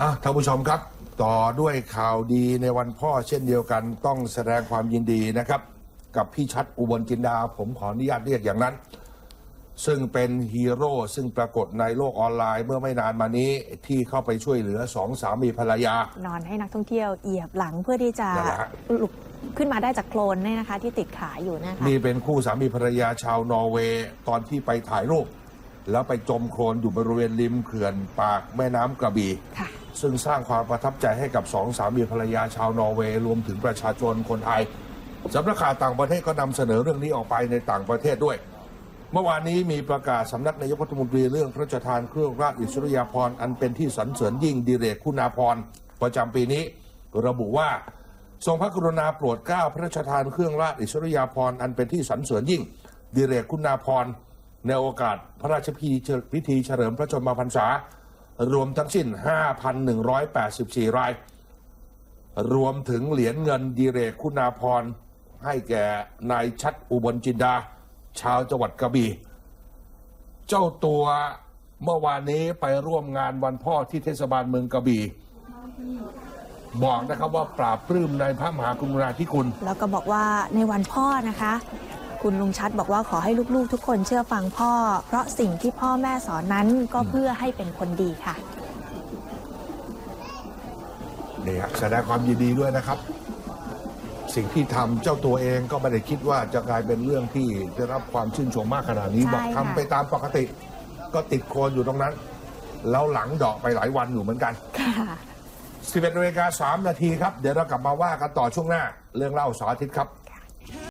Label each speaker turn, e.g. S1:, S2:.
S1: อะท่านผู้ชมครับ ต่อด้วยข่าวดีในวันพ่อเช่นเดียวกันต้องแสดงความยินดีนะครับ กับพี่ชัดอุบลจินดา ผมขออนุญาตเรียกอย่างนั้น ซึ่งเป็นฮีโร่ซึ่งปรากฏในโลกออนไลน์เมื่อไม่นานมานี้ที่เข้าไปช่วยเหลือสองสามีภรรยา
S2: นอนให้นักท่องเที่ยวเหยียบหลังเพื่อที่จะ
S1: นั่นแหละฮะ
S2: หลุดขึ้นมาได้จากโคลนเนี่ยนะคะ ที่ติดขาอยู่นะคะ
S1: นี่เป็นคู่สามีภรรยาชาวนอร์เวย์ตอนที่ไปถ่ายรูป แล้วไปจมโคลนอยู่บริเวณริมเขื่อนปากแม่น้ำกระบี่
S2: ค่ะ
S1: ซึ่งสร้างความประทับใจให้กับสองสามีภรรยาชาวนอร์เวย์รวมถึงประชาชนคนไทยสำนักข่าวต่างประเทศก็นำเสนอเรื่องนี้ออกไปในต่างประเทศด้วย เมื่อวานนี้มีประกาศสำนักนายกรัฐมนตรีเรื่องพระราชทานเครื่องราชอิสริยาภรณ์อันเป็นที่สรรเสริญยิ่งดิเรกคุณาภรณ์ประจำปีนี้ ระบุว่าทรงพระกรุณาโปรดเกล้าพระราชทานเครื่องราชอิสริยาภรณ์อันเป็นที่สรรเสริญยิ่ง ดิเรกคุณาภรณ์ในโอกาสพระราชพิธีพิธีเฉลิมพระชนมพรรษา รวมทั้งสิ้น 5,184 ราย รวมถึงเหรียญเงินดิเรกคุณาภรให้แก่นายชัดอุบลจินดา ชาวจังหวัดกระบี่เจ้าตัวเมื่อวานนี้ไปร่วมงานวันพ่อที่เทศบาลเมืองกระบี่บอกนะครับว่าปราบปลื้มในพระมหากรุณาธิคุณ
S2: แล้วก็บอกว่าในวันพ่อนะคะ คุณลุงชัดบอกว่าขอให้ลูกๆ ทุกคนเชื่อฟังพ่อ เพราะสิ่งที่พ่อแม่สอนนั้นก็เพื่อให้เป็นคนดีค่ะ
S1: นี่ฮะแสดงความยินดีด้วยนะครับ สิ่งที่ทำเจ้าตัวเองก็ไม่ได้คิดว่าจะกลายเป็นเรื่องที่ได้รับความชื่นชมมากขนาดนี้
S2: ใช่
S1: บอกทำ
S2: ค่ะ
S1: ไปตามปกติ ก็ติดโคลนอยู่ตรงนั้น แล้วหลังดอกไปหลายวันอยู่เหมือนกัน
S2: ค่ะ
S1: 11นาฬิกา3นาทีครับ เดี๋ยวเรากลับมาว่ากันต่อช่วงหน้า เรื่องเล่าเสาร์อาทิตย์ครับ